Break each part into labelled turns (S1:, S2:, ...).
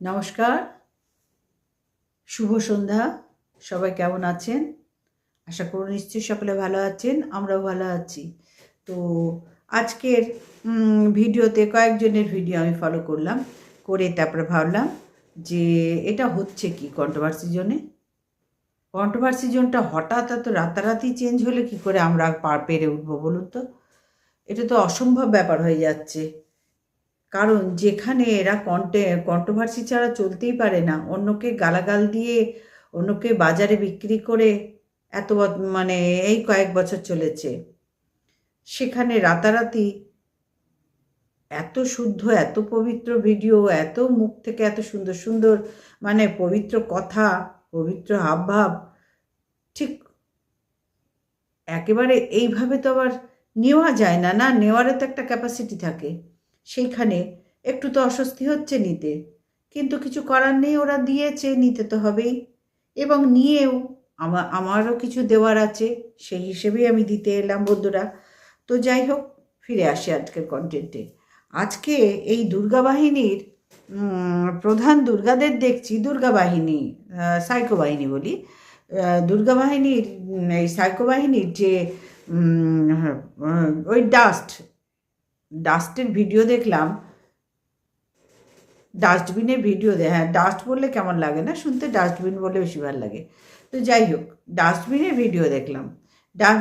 S1: নমস্কার, শুভ সন্ধ্যা, সবাই কেমন আছেন? আশা করি নিশ্চয়ই সকলে ভালো আছেন, আমরাও ভালো আছি। তো আজকের ভিডিওতে কয়েকজনের ভিডিও আমি ফলো করলাম, করে তারপরে ভাবলাম যে এটা হচ্ছে কি কন্ট্রোভার্সি জোনে কন্ট্রোভার্সি জোনটা হঠাৎ এত রাতারাতি চেঞ্জ হলে কি করে আমরা পার পেরে উঠবো বলুন তো? এটা তো অসম্ভব ব্যাপার হয়ে যাচ্ছে। কারণ যেখানে এরা কন্টে কন্ট্রোভার্সি ছাড়া চলতেই পারে না। অন্যকে গালাগাল দিয়ে, অন্যকে বাজারে বিক্রি করে এত মানে এই কয়েক বছর চলেছে। সেখানে রাতারাতি এত শুদ্ধ, এত পবিত্র ভিডিও, এত মুখ থেকে এত সুন্দর সুন্দর মানে পবিত্র কথা, পবিত্র হাবভাব, ঠিক একেবারে এইভাবে তো আবার নেওয়া যায় না না নেওয়ারও তো একটা ক্যাপাসিটি থাকে। সেইখানে একটু তো অস্বস্তি হচ্ছে নিতে। কিন্তু কিছু করার নেই, ওরা দিয়েছে, নিতে তো হবেই। এবং নিয়েও আমার আমারও কিছু দেওয়ার আছে, সেই হিসেবেই আমি দিতে এলাম, বন্ধুরা। তো যাই হোক, ফিরে আসি আজকের কন্টেন্টে আজকে এই দুর্গা বাহিনীর প্রধান দুর্গাদের দেখছি দুর্গা বাহিনী সাইকো বাহিনী বলি দুর্গা বাহিনীর এই সাইকো বাহিনীর যে ওই ডাস্ট ডাস্টের ভিডিও দেখলাম। ডাস্টবিনের ভিডিও দে হ্যাঁ ডাস্ট বললে কেমন লাগে না? শুনতে ডাস্টবিন বলে বেশি ভালো লাগে। তো যাই হোক ডাস্টবিনের ভিডিও দেখলাম।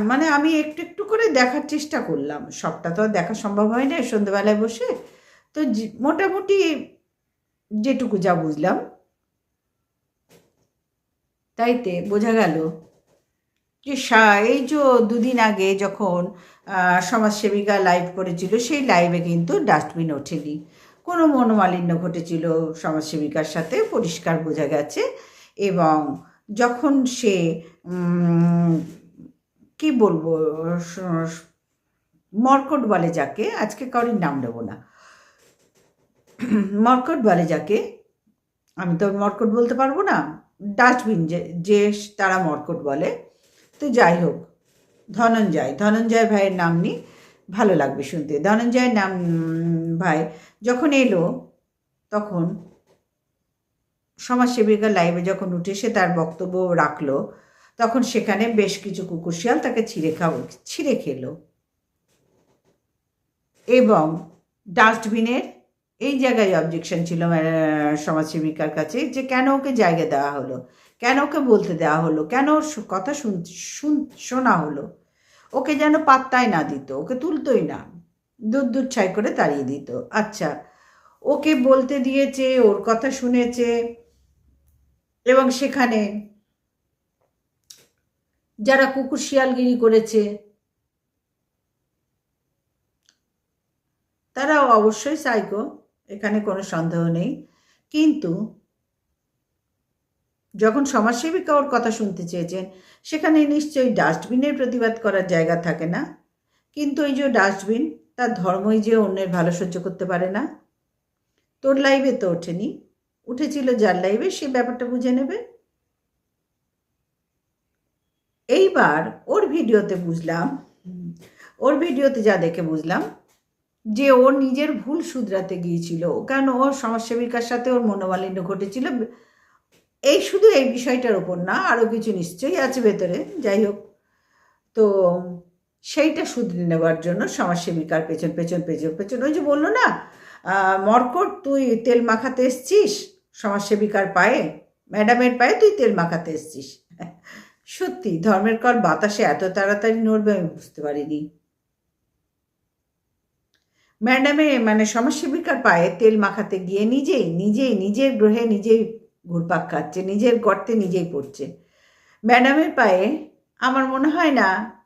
S1: মানে আমি একটু একটু করে দেখার চেষ্টা করলাম। সবটা তো আর দেখা সম্ভব হয় না সন্ধ্যেবেলায় বসে। তো মোটামুটি যেটুকু যা বুঝলাম। তাইতে বোঝা গেল। যে এই যে দুদিন আগে যখন সমাজসেবিকা লাইভ করেছিল, সেই লাইভে কিন্তু ডাস্টবিন ওঠেনি। কোনো মনোমালিন্য ঘটেছিল সমাজসেবিকার সাথে, পরিষ্কার বোঝা গেছে। এবং যখন সে কি বলব মর্কট বলে যাকে, আজকে কারোর নাম নেব না। মর্কট বলে যাকে, আমি তো মর্কট বলতে পারব না ডাস্টবিন যে যে তারা মর্কট বলে তো যাই হোক, ধনঞ্জয় ধনঞ্জয় ভাইয়ের নাম নিই ভালো লাগবে শুনতে। ধনঞ্জয়ের নাম ভাই যখন এলো, তখন সমাজসেবিকা লাইভে যখন উঠে সে তার বক্তব্য রাখল, তখন সেখানে বেশ কিছু কুকুর শিয়াল তাকে ছিঁড়ে খাও ছিঁড়ে খেলো। এবং ডাস্টবিনের এই জায়গায় অবজেকশন ছিল সমাজসেবিকার কাছে যে কেন ওকে জায়গা দেওয়া হলো। কেন ওকে বলতে দেওয়া হলো? কেন ওর কথা শুন শুন- শোনা হলো? ওকে যেন পাত্তাই না দিত, ওকে তুলতোই না। দুধ দূর ছাই করে তাড়িয়ে দিত। আচ্ছা ওকে বলতে দিয়েছে, ওর কথা শুনেছে এবং সেখানে যারা কুকুর শিয়ালগিরি করেছে, তারাও অবশ্যই সাইকো, এখানে কোনো সন্দেহ নেই। কিন্তু যখন সমাজসেবিকা ওর কথা শুনতে চেয়েছেন, সেখানে নিশ্চয়ই ডাস্টবিনের প্রতিবাদ করার জায়গা থাকে না। কিন্তু এই যে ডাস্টবিন, তার ধর্মই যে অন্যের ভালো সহ্য করতে পারে না। তোর লাইভে তো ওঠেনি। উঠেছিল যার লাইভে, সে ব্যাপারটা বুঝে নেবে। এইবার ওর ভিডিওতে বুঝলাম, ওর ভিডিওতে যা দেখে বুঝলাম, যে ওর নিজের ভুল শুধরাতে গিয়েছিল। কারণ ওর সমাজসেবিকার সাথে ওর মনোমালিন্য ঘটেছিল? এই শুধু এই বিষয়টার ওপর না আরও কিছু নিশ্চয়ই আছে ভেতরে, যাই হোক। তো সেইটা শুধরে নেওয়ার জন্য সমাজসেবিকার পেছন পেছন পেছন পেছন। ওই যে বলল না মর্কট, তুই তেল মাখাতে এসছিস? সমাজসেবিকার পায়ে? ম্যাডামের পায়ে তুই তেল মাখাতে এসছিস? সত্যি, ধর্মের কর বাতাসে এত তাড়াতাড়ি নড়বে আমি বুঝতে পারিনি। ম্যাডামে মানে সমাজসেবিকার পায়ে তেল মাখাতে গিয়ে নিজেই নিজেই, নিজের গ্রহে নিজেই ঘুরপাক খাচ্ছে, নিজের গর্তে নিজেই পড়ছে। ম্যাডামের পায়ে আমার মনে হয় না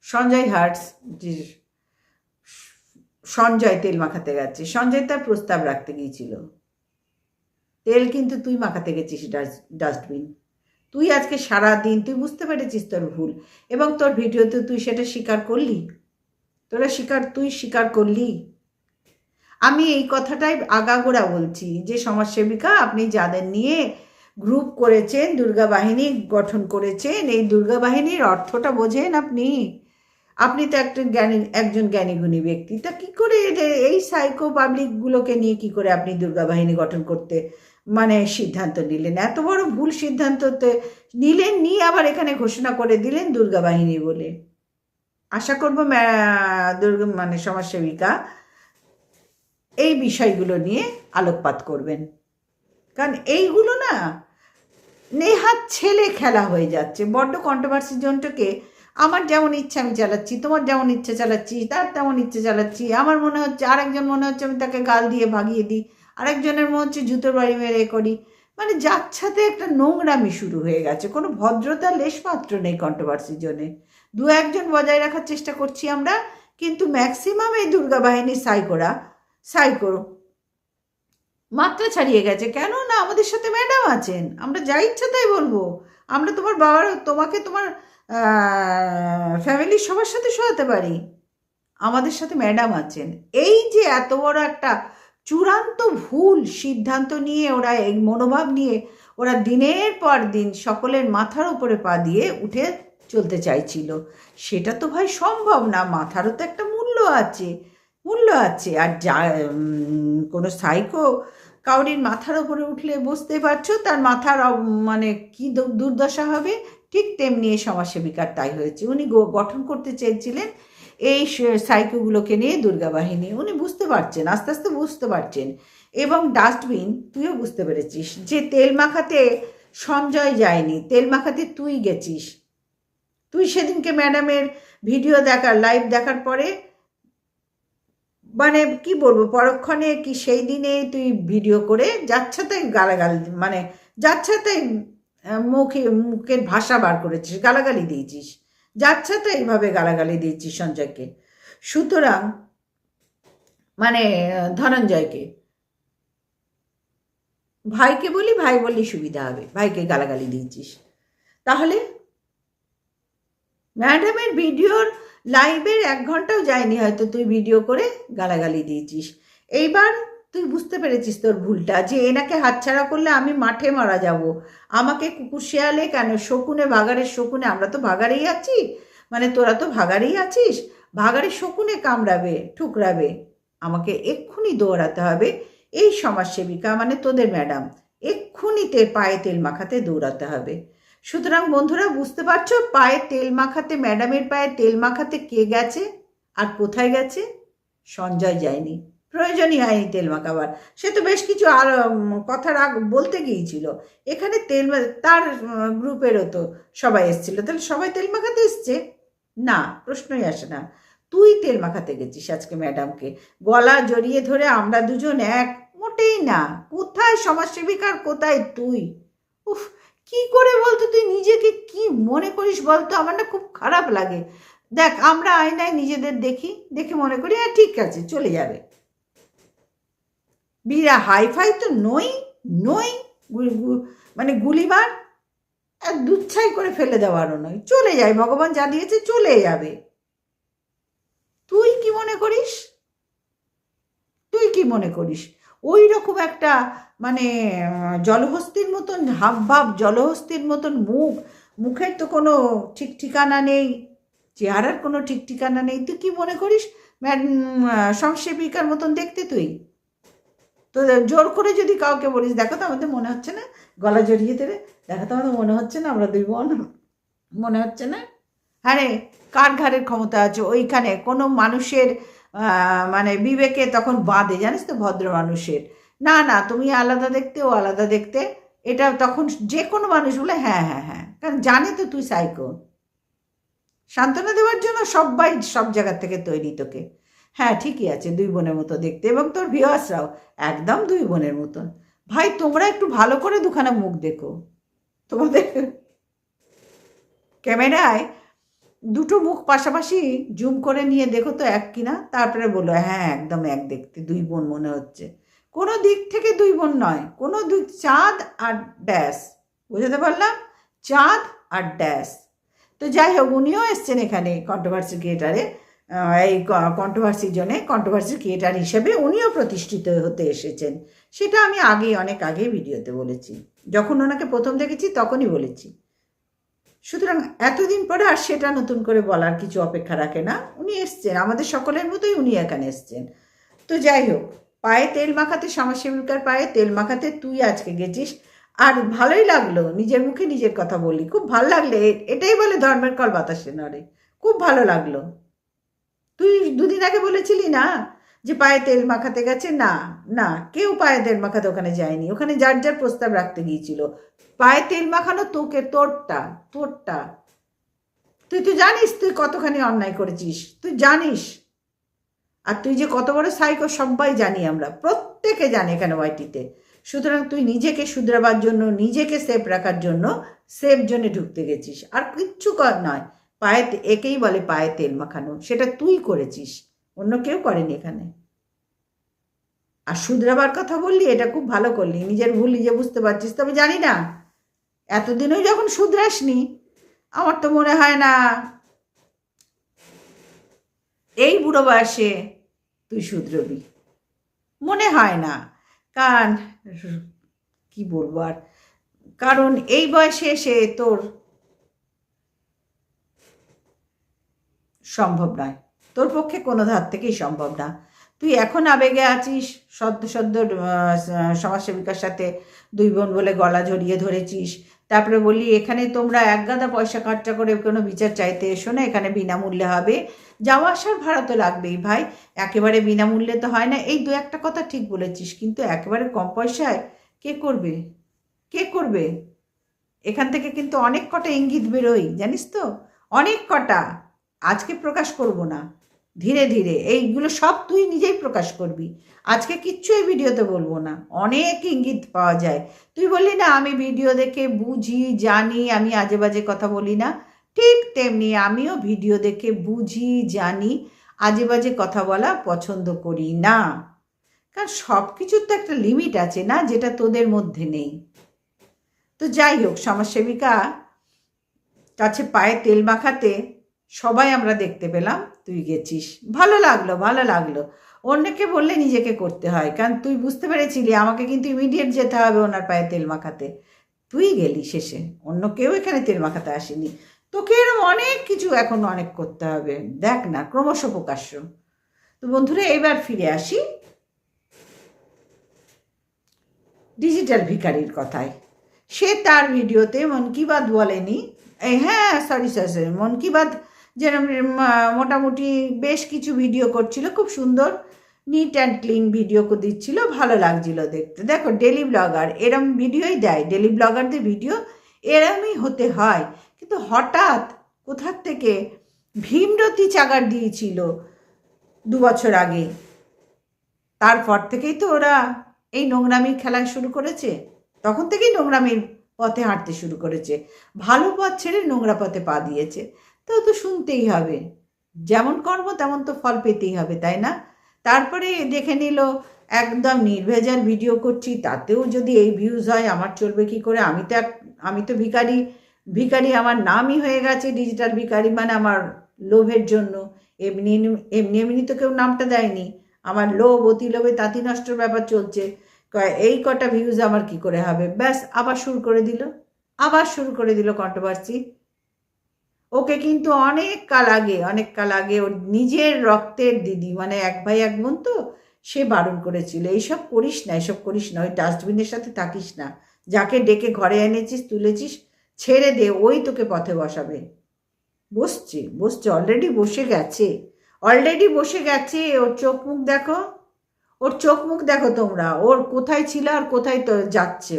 S1: সঞ্জয় হার্টস সঞ্জয় তেল মাখাতে গেছে। সঞ্জয় তার প্রস্তাব রাখতে গিয়েছিল। তেল কিন্তু তুই মাখাতে গেছিস ডাস্ট- ডাস্টবিন। তুই আজকে সারা দিন তুই বুঝতে পেরেছিস তোর ভুল এবং তোর ভিডিওতে তুই সেটা স্বীকার করলি? তোরা স্বীকার তুই স্বীকার করলি? আমি এই কথাটাই আগাগোড়া বলছি যে সমাজসেবিকা আপনি যাদের নিয়ে গ্রুপ করেছেন, দুর্গা বাহিনী গঠন করেছেন, এই দুর্গা বাহিনীর অর্থটা বোঝেন আপনি। আপনি তো একটা জ্ঞানী, একজন জ্ঞানীগুণী ব্যক্তি। তা কি করে এই সাইকো পাবলিকগুলোকে নিয়ে কি করে আপনি দুর্গা বাহিনী গঠন করতে মানে সিদ্ধান্ত নিলেন? এত বড় ভুল সিদ্ধান্ততে নিলেন নিয়ে আবার এখানে ঘোষণা করে দিলেন দুর্গা বাহিনী বলে। আশা করব দুর্গা মানে সমাজসেবিকা এই বিষয়গুলো নিয়ে আলোকপাত করবেন। কারণ এইগুলো না নেহাত ছেলে খেলা হয়ে যাচ্ছে। বড্ড কন্ট্রোভার্সি জোনটাকে আমার যেমন ইচ্ছা আমি চালাচ্ছি, তোমার যেমন ইচ্ছে চালাচ্ছি, তার তেমন ইচ্ছে চালাচ্ছি। আমার মনে হচ্ছে আরেকজন মনে হচ্ছে আমি তাকে গাল দিয়ে ভাগিয়ে দিই, আরেকজনের মনে হচ্ছে জুতোর বাড়ি মেরে করি। মানে যাচ্ছাতে একটা নোংরামি শুরু হয়ে গেছে। কোনো ভদ্রতা লেশমাত্র নেই কন্ট্রোভার্সি জোনে। দু একজন বজায় রাখার চেষ্টা করছি আমরা, কিন্তু ম্যাক্সিমাম এই দুর্গা বাহিনীর সাইকোরা, সাইকো মাত্রা ছাড়িয়ে গেছে। কেন না আমাদের সাথে ম্যাডাম আছেন। আমরা যা ইচ্ছা তাই বলব। আমরা তোমার বাবার তোমাকে তোমার ফ্যামিলির সবার সাথে শোয়াতে পারি। আমাদের সাথে ম্যাডাম আছেন। এই যে এত বড় একটা চূড়ান্ত ভুল সিদ্ধান্ত নিয়ে ওরা এই মনোভাব নিয়ে, ওরা দিনের পর দিন সকলের মাথার উপরে পা দিয়ে উঠে চলতে চাইছিল। সেটা তো ভাই সম্ভব না, মাথারও তো একটা মূল্য আছে মূল্য আছে। আর যা কোনো সাইকো কাউরির মাথার ওপরে উঠলে বুঝতে পারছ, তার মাথার মানে কি দুর্দশা হবে? ঠিক তেমনি এই সমাজসেবিকার তাই হয়েছে। উনি গঠন করতে চেয়েছিলেন এই সাইকোগুলোকে নিয়ে দুর্গা বাহিনী। উনি বুঝতে পারছেন, আস্তে আস্তে বুঝতে পারছেন। এবং ডাস্টবিন, তুইও বুঝতে পেরেছিস যে তেল মাখাতে সঞ্জয় যায়নি, তেল মাখাতে তুই গেছিস। তুই সেদিনকে ম্যাডামের ভিডিও দেখার লাইভ দেখার পরে মানে কি বলব, পরক্ষণে কি সেই দিনে তুই ভিডিও করে যাচ্ছে তাই গালাগাল মানে যাচ্ছে তাই মুখে, মুখের ভাষা বার করেছিস, গালাগালি দিয়েছিস, যাচ্ছে তাই এইভাবে গালাগালি দিয়েছিস সঞ্জয়কে। সুতরাং মানে ধনঞ্জয়কে, ভাইকে বলি, ভাই বললে সুবিধা হবে, ভাইকে গালাগালি দিয়েছিস। তাহলে ম্যাডামের ভিডিওর লাইভের এক ঘন্টাও যায়নি হয়তো, তুই ভিডিও করে গালাগালি দিয়েছিস। এইবার তুই বুঝতে পেরেছিস তোর ভুলটা, যে এনাকে হাতছাড়া করলে আমি মাঠে মারা যাব। আমাকে কুকুর শেয়ালে কেন? শকুনে, ভাগাড়ের শকুনে। আমরা তো ভাগাড়েই আছি। মানে তোরা তো ভাগাড়েই আছিস। ভাগাড়ের শকুনে কামড়াবে, ঠুকরাবে। আমাকে এক্ষুনি দৌড়াতে হবে। এই সমাজসেবিকা মানে তোদের ম্যাডাম। এক্ষুনি তে পায়ে তেল মাখাতে দৌড়াতে হবে। সুতরাং বন্ধুরা বুঝতে পারছ পায়ে তেল মাখাতে ম্যাডামের পায়ে তেল মাখাতে কে গেছে আর কোথায় গেছে? সঞ্জয় যায়নি। প্রয়োজনই হয়নি তেল মাখাবার। সে তো বেশ কিছু আর উম, কথা রাগ বলতে গিয়েছিল। এখানে তেল তার গ্রুপেরও তো সবাই এসেছিল। তাহলে সবাই তেল মাখাতে এসছে? না প্রশ্নই আসে না। তুই তেল মাখাতে গেছিস আজকে ম্যাডামকে? গলা জড়িয়ে ধরে আমরা দুজন এক? মোটেই না। কোথায় সমাজসেবিকার কোথায় তুই? উফ কি করে বলতো? তুই নিজেকে কি মনে করিস বলতো? আমার না খুব খারাপ লাগে। দেখ, আমরা আয়নায় নিজেদের দেখি, দেখে মনে করি হ্যাঁ ঠিক আছে, চলে যাবে। বিরা হাইফাই তো নই নই মানে গুলিবার আর দুচ্ছাই করে ফেলে দেওয়ারও নয়। চলে যায়, ভগবান যা দিয়েছে চলে যাবে। তুই কি মনে করিস? তুই কি মনে করিস? ওই রকম একটা মানে জলহস্তির মতন হাবভাব, জলহস্তির মতন মুখ, মুখের তো কোনো ঠিক ঠিকানা নেই, চেহারার কোনো ঠিক ঠিকানা নেই। তুই কি মনে করিস সংক্ষেপিকার মতন দেখতে তুই? তো জোর করে যদি কাউকে বলিস, দেখো তো আমাদের মনে হচ্ছে না, গলা জড়িয়ে দেবে দেখো তো আমাদের মনে হচ্ছে না আমরা দুই বোন, মনে হচ্ছে না? হ্যাঁ রে কার ঘাড়ের ক্ষমতা আছে? ওইখানে কোনো মানুষের মানে বিবেকে তখন বাঁধে জানিস তো, ভদ্র মানুষের। না না, তুমি আলাদা দেখতে, ও আলাদা দেখতে। এটা তখন যে কোনো মানুষ বলে হ্যাঁ হ্যাঁ হ্যাঁ। কারণ জানে তো তুই সাইকো সান্ত্বনা দেওয়ার জন্য সবাই সব জায়গার থেকে তৈরি তোকে। হ্যাঁ ঠিকই আছে, দুই বোনের মতো দেখতে। এবং তোর ভিওয়াসরাও একদম দুই বোনের মতন। ভাই, তোমরা একটু ভালো করে দুখানা মুখ দেখো। তোমাদের ক্যামেরায় দুটো মুখ পাশাপাশি জুম করে নিয়ে দেখো তো এক কিনা, তারপরে বলো হ্যাঁ একদম এক দেখতে, দুই বোন মনে হচ্ছে। কোনো দিক থেকে দুই বোন নয়, কোনো দুই চাঁদ আর ড্যাশ, বুঝতে পারলাম? চাঁদ আর ড্যাশ। তো যাই হোক, উনিও এসছেন এখানে কন্ট্রোভার্সি ক্রিয়েটারে এই কন্ট্রোভার্সির জন্যে কন্ট্রোভার্সি ক্রিয়েটার হিসেবে উনিও প্রতিষ্ঠিত হতে এসেছেন। সেটা আমি আগে অনেক আগে ভিডিওতে বলেছি। যখন ওনাকে প্রথম দেখেছি, তখনই বলেছি। সুতরাং এতদিন পরে আর সেটা নতুন করে বলার কিছু অপেক্ষা রাখে না। উনি এসছেন, আমাদের সকলের মতোই উনি এখানে এসছেন। তো যাই হোক, পায়ে তেল মাখাতে সমাজসেবিকার পায়ে তেল মাখাতে তুই আজকে গেছিস। আর ভালোই লাগল, নিজের মুখে নিজের কথা বললি। খুব ভালো লাগলে, এটাই বলে ধর্মের কল বাতাসে নড়ে। খুব ভালো লাগল। তুই দুদিন আগে বলেছিলি না যে পায়ে তেল মাখাতে গেছে, না না, কেউ পায়ে তেল মাখাতে ওখানে যায়নি। ওখানে যার যার প্রস্তাব রাখতে গিয়েছিল। পায়ে তেল মাখানো তোকে তোরটা তোরটা। তুই তো জানিস তুই কতখানি অন্যায় করেছিস, তুই জানিস। আর তুই যে কত বড় সাইকো সবাই জানি আমরা, প্রত্যেকে জানে এখানে ওয়াইটিতে। সুতরাং তুই নিজেকে শুধরাবার জন্য, নিজেকে সেফ রাখার জন্য সেফ জোনে ঢুকতে গেছিস। আর কিচ্ছু কর নয়, পায়ে একেই বলে পায়ে তেল মাখানো, সেটা তুই করেছিস। অন্য কেউ করেনি এখানে। আর শুধরাবার কথা বললি, এটা খুব ভালো করলি। নিজের ভুল নিজে বুঝতে পারছিস, তবে জানি না এতদিনও যখন শুধরাসনি, আমার তো মনে হয় না এই বুড়ো বয়সে তুই শুধরবি। মনে হয় না, কারণ কি বলব আর, কারণ এই বয়সে এসে তোর সম্ভব নয়। তোর পক্ষে কোনো ধার থেকেই সম্ভব না। তুই এখন আবেগে আছিস, সদ্য সদ্য সমাজসেবিকার সাথে দুই বোন বলে গলা জড়িয়ে ধরেছিস। তারপরে বললি, এখানে তোমরা এক গাদা পয়সা খরচা করে কোনো বিচার চাইতে এসো না, এখানে বিনামূল্যে হবে। যাওয়া আসার ভাড়া তো লাগবেই ভাই। একেবারে বিনামূল্যে তো হয় না, এই দু একটা কথা ঠিক বলেছিস, কিন্তু একেবারে কম পয়সায় কে করবে? কে করবে? এখান থেকে কিন্তু অনেক কটা ইঙ্গিত বেরোই জানিস তো? অনেক কটা। আজকে প্রকাশ করব না। ধীরে ধীরে, এইগুলো সব তুই নিজেই প্রকাশ করবি। আজকে কিচ্ছু এই ভিডিওতে বলব না। অনেক ইঙ্গিত পাওয়া যায়। তুই বললি না, আমি ভিডিও দেখে বুঝি, জানি, আমি আজে বাজে কথা বলি না। ঠিক তেমনি আমিও ভিডিও দেখে বুঝি, জানি, আজে বাজে কথা বলা পছন্দ করি না। কারণ সব কিছুর তো একটা লিমিট আছে না, যেটা তোদের মধ্যে নেই। তো যাই হোক, সমাজসেবিকা কাছে পায়ে তেল মাখাতে সবাই আমরা দেখতে পেলাম, তুই গেছিস। ভালো লাগল ভালো লাগল। অন্যকে বললে নিজেকে করতে হয়, কারণ তুই বুঝতে পেরেছিলি, আমাকে কিন্তু ইমিডিয়েট যেতে হবে ওনার পায়ে তেল মাখাতে। তুই গেলি শেষে, অন্য কেউ এখানে তেল মাখাতে আসেনি। তোকে এরকম অনেক কিছু এখন অনেক করতে হবে। দেখ না, ক্রমশ প্রকাশ্য তো বন্ধুরা, এবার ফিরে আসি ডিজিটাল ভিখারির কথায়। সে তার ভিডিওতে মন কি বাত বলেনি হ্যাঁ সরি সরি মন কি বাত যেরকম মোটামুটি বেশ কিছু ভিডিও করছিল, খুব সুন্দর নিট অ্যান্ড ক্লিন ভিডিও দিচ্ছিল, ভালো লাগছিল দেখতে। দেখো ডেলি ব্লগার এরম ভিডিওই দেয়। ডেলি ব্লগারদের ভিডিও এরমই হতে হয়। কিন্তু হঠাৎ কোথার থেকে ভীমরতি চাগার দিয়েছিল দু বছর আগে? তারপর থেকেই তো ওরা এই নোংরামির খেলা শুরু করেছে। তখন থেকেই নোংরামির পথে হাঁটতে শুরু করেছে। ভালো পথ ছেড়ে নোংরা পথে পা দিয়েছে। তো তো শুনতেই হবে। যেমন কর্ম তেমন তো ফল পেতেই হবে, তাই না? তারপরে দেখে নিল, একদম নির্ভেজাল ভিডিও করছি, তাতেও যদি এই ভিউজ হয়, আমার চলবে কি করে? আমি তো এক, আমি তো ভিখারি ভিখারি আমার নামই হয়ে গেছে ডিজিটাল ভিখারি মানে আমার লোভের জন্য। এমনি এমনি এমনি তো কেউ নামটা দেয়নি। আমার লোভ, অতি লোভে তাঁতি নষ্টর ব্যাপার চলছে। এই কটা ভিউজ আমার কি করে হবে? ব্যাস, আবার শুরু করে দিল। আবার শুরু করে দিল কন্ট্রোভার্সি ওকে কিন্তু অনেক কাল আগে, অনেক কাল আগে ওর নিজের রক্তের দিদি মানে এক ভাই এক বোন তো, সে বারণ করেছিল, এইসব করিস না, এসব করিস না, ওই ডাস্টবিনের সাথে থাকিস না, যাকে ডেকে ঘরে এনেছিস, তুলেছিস, ছেড়ে দে, ওই তোকে পথে বসাবে বসছে বসছে, অলরেডি বসে গেছে, অলরেডি বসে গেছে, ওর চোখ মুখ দেখো, ওর চোখ মুখ দেখো তোমরা, ওর কোথায় ছিল আর কোথায় তো যাচ্ছে।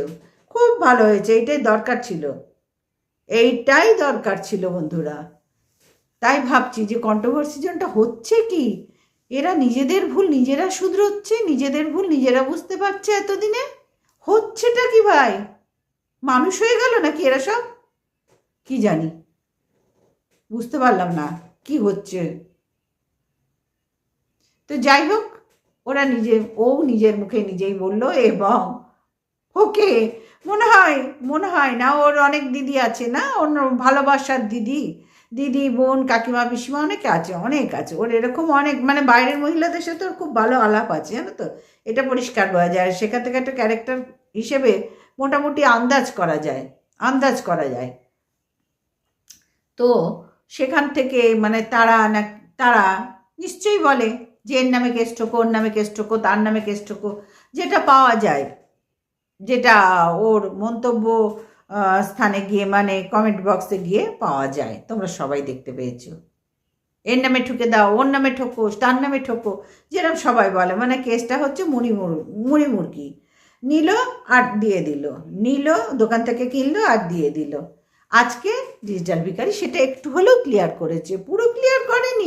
S1: খুব ভালো হয়েছে, এটাই দরকার ছিল এইটাই দরকার ছিল বন্ধুরা। তাই ভাবছি যে কন্ট্রোভার্সি জনটা হচ্ছে কি? এরা নিজেদের ভুল নিজেরা শুধরোচ্ছে, নিজেদের ভুল নিজেরা বুঝতে পারছে এতদিনে? হচ্ছেটা কি ভাই? মানুষ হয়ে গেল নাকি এরা সব? কি জানি। বুঝতে পারলাম না, কি হচ্ছে? তো যাই হোক, ওরা নিজে, ও নিজের মুখে নিজেই বলল, এবং ওকে মনে হয় মনে হয় না, ওর অনেক দিদি আছে না? ওর ভালোবাসার দিদি দিদি, বোন, কাকিমা, পিসিমা অনেকে আছে, অনেক আছে। ওর এরকম অনেক মানে বাইরের মহিলাদের সাথে ওর খুব ভালো আলাপ আছে, জানো তো? এটা পরিষ্কার বোঝা যায়। সেখান থেকে একটা ক্যারেক্টার হিসেবে মোটামুটি আন্দাজ করা যায়, আন্দাজ করা যায়। তো সেখান থেকে মানে তারা না, তারা নিশ্চয়ই বলে যে এর নামে কেস ঠোকো ওর নামে কেস ঠোকো তার নামে কেস ঠোকো যেটা পাওয়া যায়। যেটা ওর মন্তব্য স্থানে গিয়ে মানে কমেন্ট বক্সে গিয়ে পাওয়া যায়। তোমরা সবাই দেখতে পেয়েছ। এর নামে ঠুকে দাও, ওর নামে ঠোকো, তার নামে ঠোকো যেরকম সবাই বলে। মানে কেসটা হচ্ছে মুড়ি মুড় মুরগি। নিল আর দিয়ে দিল। নিল, দোকান থেকে কিনলো আর দিয়ে দিল। আজকে ডিজিটাল ভিকারি সেটা একটু হলেও ক্লিয়ার করেছে। পুরো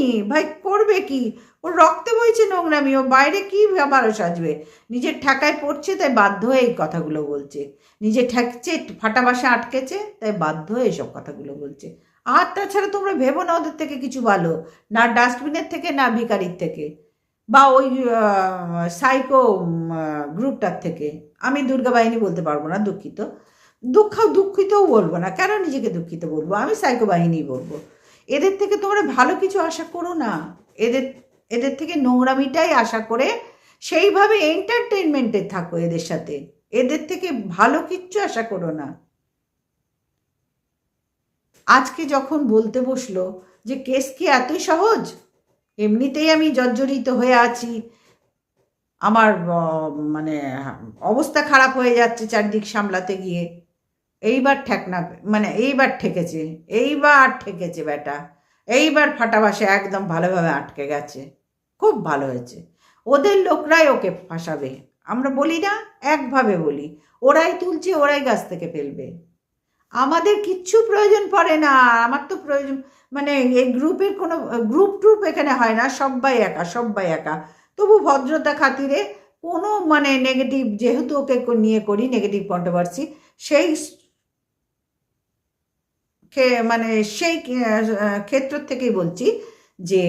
S1: করেনি ভাই, করবে কি? ওর রক্তে বইছে নোংরামি, ও বাইরে কি ভালো সাজবে? নিজের ঠেকায় পড়ছে, তাই বাধ্য হয়ে এই কথাগুলো বলছে। নিজে ঠেকছে, ফাটা বাসা আটকেছে, তাই বাধ্য হয়ে এসব কথাগুলো বলছে। আর তাছাড়া তোমরা ভেবো না ওদের থেকে কিছু ভালো, না ডাস্টবিনের থেকে, না ভিকারির থেকে, বা ওই সাইকো গ্রুপটার থেকে। আমি দুর্গা বাহিনী বলতে পারব না, দুঃখিত। দুঃখ, দুঃখিতও বলব না। কেন নিজেকে দুঃখিত বলব? আমি সাইকো বাহিনী বলব। এদের থেকে তোমরা ভালো কিছু আশা করো না। এদের এদের থেকে নোংরামিটাই আশা করে সেইভাবে এন্টারটেনমেন্টে থাকো এদের সাথে। এদের থেকে ভালো কিচ্ছু আশা করো না। আজকে যখন বলতে বসল যে কেস কি এতই সহজ? এমনিতেই আমি জর্জরিত হয়ে আছি। আমার মানে অবস্থা খারাপ হয়ে যাচ্ছে চারদিক সামলাতে গিয়ে। এইবার ঠেকনা মানে এইবার ঠেকেছে এইবার ঠেকেছে বেটা, এইবার ফাটাবাসে একদম ভালোভাবে আটকে গেছে, খুব ভালো হয়েছে। ওদের লোকরাই ওকে ফাঁসাবে, আমরা বলি না, একভাবে বলি, ওরাই তুলছে, ওরাই গাছ থেকে ফেলবে। আমাদের কিচ্ছু প্রয়োজন পড়ে না, আমার তো প্রয়োজন মানে এই গ্রুপের কোনো, গ্রুপ ট্রুপ এখানে হয় না, সবাই একা সবাই একা। তবু ভদ্রতা খাতিরে কোনো মানে নেগেটিভ, যেহেতু ওকে নিয়ে করি, নেগেটিভ কন্ট্রোভার্সি সেই মানে সেই ক্ষেত্র থেকেই বলছি যে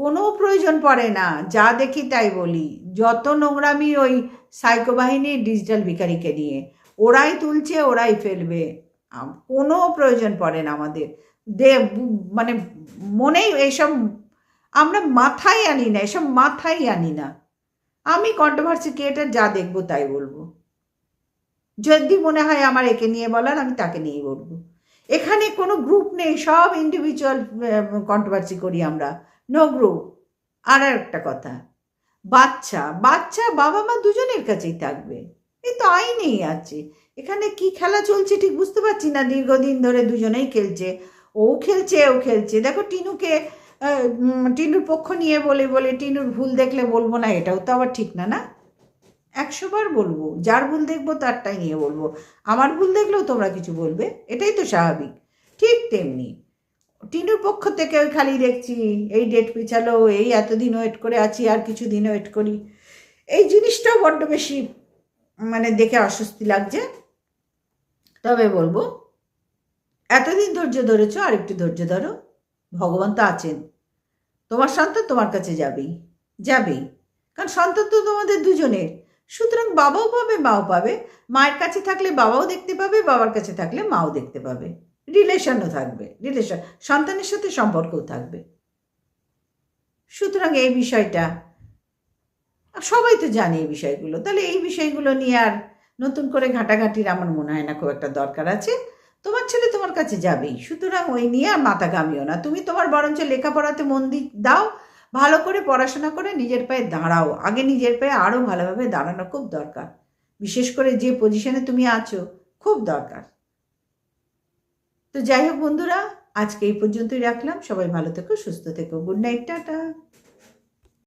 S1: কোনো প্রয়োজন পড়ে না, যা দেখি তাই বলি। যত নোংরামি ওই সাইকো বাহিনী ডিজিটাল ভিকারিকে নিয়ে, ওরাই তুলছে, ওরাই ফেলবে কোনো প্রয়োজন পড়ে না আমাদের। দে মানে মনেই এইসব আমরা মাথায় আনি না, এসব মাথায় আনি না। আমি কন্ট্রোভার্সি ক্রিয়েটার যা দেখব তাই বলব। যদি মনে হয় আমার একে নিয়ে বলার, আমি তাকে নিয়ে বলব। এখানে কোনো গ্রুপ নেই, সব ইন্ডিভিজুয়াল কন্ট্রোভার্সি করি আমরা। নো গ্রুপ আর একটা কথা, বাচ্চা বাচ্চা বাবা মা দুজনের কাছেই থাকবে। এই তো আইনেই আছে। এখানে কি খেলা চলছে ঠিক বুঝতে পারছি না, দীর্ঘদিন ধরে দুজনেই খেলছে। ও খেলছে ও খেলছে। দেখো টিনুকে টিনুর পক্ষ নিয়ে বলে বলে, টিনুর ভুল দেখলে বলব না, এটাও তো আবার ঠিক না না? একশো বার বলব, যার ভুল দেখব তারটাই নিয়ে বলব। আমার ভুল দেখলেও তোমরা কিছু বলবে, এটাই তো স্বাভাবিক। ঠিক তেমনি টিনুর পক্ষ থেকে ওই খালি দেখছি, এই ডেট পিছালো, এই এতদিন ওয়েট করে আছি, আর কিছু দিন ওয়েট করি। এই জিনিসটাও বড্ড বেশি মানে দেখে অস্বস্তি লাগছে। তবে বলব, এতদিন ধৈর্য ধরেছো, আর একটু ধৈর্য ধরো। ভগবান তো আছেন। তোমার সন্তান তোমার কাছে যাবেই যাবেই। কারণ সন্তান তো তোমাদের দুজনের। সুতরাং বাবাও পাবে, মাও পাবে। মায়ের কাছে থাকলে বাবাও দেখতে পাবে, বাবার কাছে থাকলে মাও দেখতে পাবে। রিলেশনও থাকবে, রিলেশন, সন্তানের সাথে সম্পর্কও থাকবে। সুতরাং এই বিষয়টা, সবাই তো জানে এই বিষয়গুলো। তাহলে এই বিষয়গুলো নিয়ে আর নতুন করে ঘাটাঘাটির আমার মনে হয় না খুব একটা দরকার আছে। তোমার ছেলে তোমার কাছে যাবেই। সুতরাং ওই নিয়ে আর মাথা ঘামিও না। তুমি তোমার বরঞ্চ লেখাপড়াতে মন দি, দাও। ভালো করে পড়াশোনা করে নিজের পায়ে দাঁড়াও। আগে নিজের পায়ে আরও ভালোভাবে দাঁড়ানো খুব দরকার। বিশেষ করে যে পজিশনে তুমি আছো, খুব দরকার। তো যাই হোক বন্ধুরা, আজকে এই পর্যন্তই রাখলাম। সবাই ভালো থেকো, সুস্থ থেকো। Good night, tata.